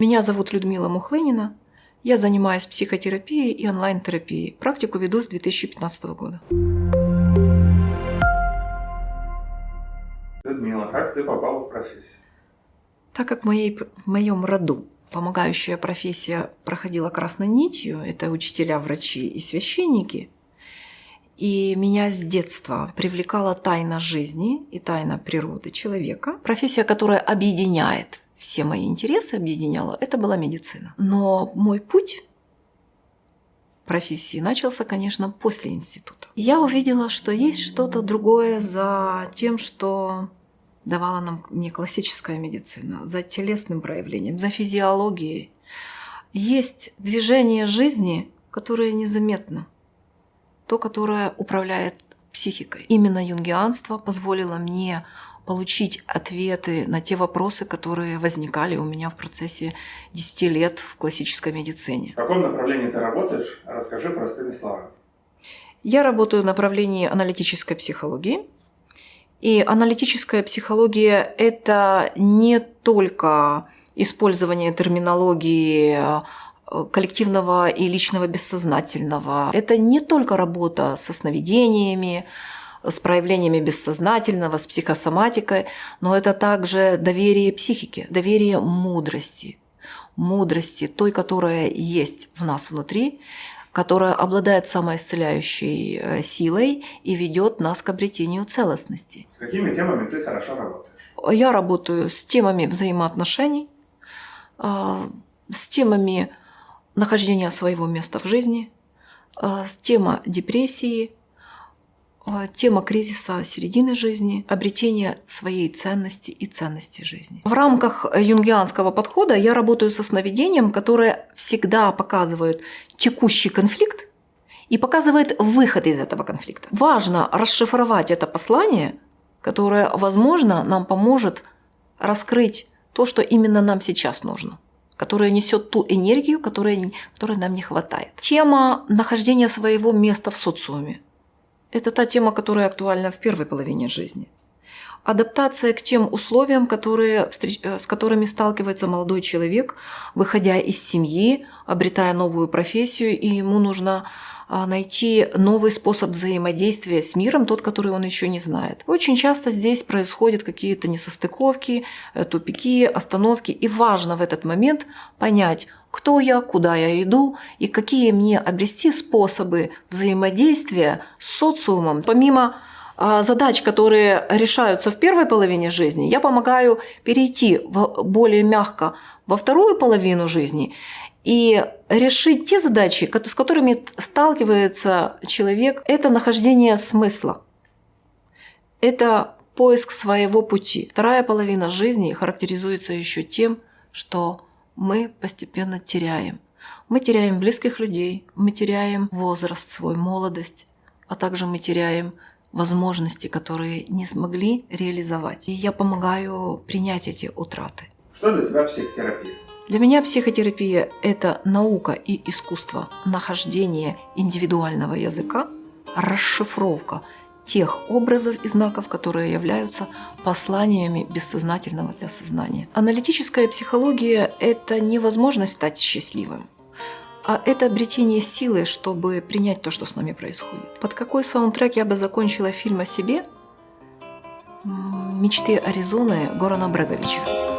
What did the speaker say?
Меня зовут Людмила Мухлынина. Я занимаюсь психотерапией и онлайн-терапией. Практику веду с 2015 года. Людмила, как ты попала в профессию? Так как в, моей, в моем роду помогающая профессия проходила красной нитью, это учителя, врачи и священники, и меня с детства привлекала тайна жизни и тайна природы человека, профессия, которая объединяет все мои интересы, объединяла, это была медицина. Но мой путь профессии начался, конечно, после института. Я увидела, что есть что-то другое за тем, что давала нам мне классическая медицина, за телесным проявлением, за физиологией. Есть движение жизни, которое незаметно, то, которое управляет психикой. Именно юнгианство позволило мне получить ответы на те вопросы, которые возникали у меня в процессе 10 лет в классической медицине. В каком направлении ты работаешь? Расскажи простыми словами. Я работаю в направлении аналитической психологии. И аналитическая психология – это не только использование терминологии э, коллективного и личного бессознательного. Это не только работа со сновидениями, с проявлениями бессознательного, с психосоматикой, но это также доверие психике, доверие мудрости, мудрости той, которая есть в нас внутри, которая обладает самоисцеляющей э, силой и ведет нас к обретению целостности. С какими темами ты хорошо работаешь? Я работаю с темами взаимоотношений, а, с темами нахождения своего места в жизни, а, с тема депрессии, тема кризиса середины жизни, обретение своей ценности и ценности жизни. В рамках юнгианского подхода я работаю со сновидением, которое всегда показывает текущий конфликт и показывает выход из этого конфликта. Важно расшифровать это послание, которое, возможно, нам поможет раскрыть то, что именно нам сейчас нужно которая несет ту энергию, которой, которой нам не хватает. Тема нахождения своего места в социуме. Это та тема, которая актуальна в первой половине жизни. Адаптация к тем условиям, которые, э, с которыми сталкивается молодой человек, выходя из семьи, обретая новую профессию, и ему нужно а, найти новый способ взаимодействия с миром, тот, который он еще не знает. Очень часто здесь происходят какие-то несостыковки, э, тупики, остановки, и важно в этот момент понять, кто я, куда я иду и какие мне обрести способы взаимодействия с социумом. Помимо а, задач, которые решаются в первой половине жизни, я помогаю перейти в более мягко во вторую половину жизни и решить те задачи, с которыми сталкивается человек, это нахождение смысла. Это поиск своего пути. Вторая половина жизни характеризуется еще тем, что мы постепенно теряем. Мы теряем близких людей, мы теряем возраст свой, молодость, а также мы теряем возможности, которые не смогли реализовать. И я помогаю принять эти утраты. Что для тебя психотерапия? Для меня психотерапия – это наука и искусство нахождения индивидуального языка, расшифровка тех образов и знаков, которые являются посланиями бессознательного для сознания. Аналитическая психология – это невозможность стать счастливым, а это обретение силы, чтобы принять то, что с нами происходит. Под какой саундтрек я бы закончила фильм о себе? Мечты Аризоны Горана Бреговича.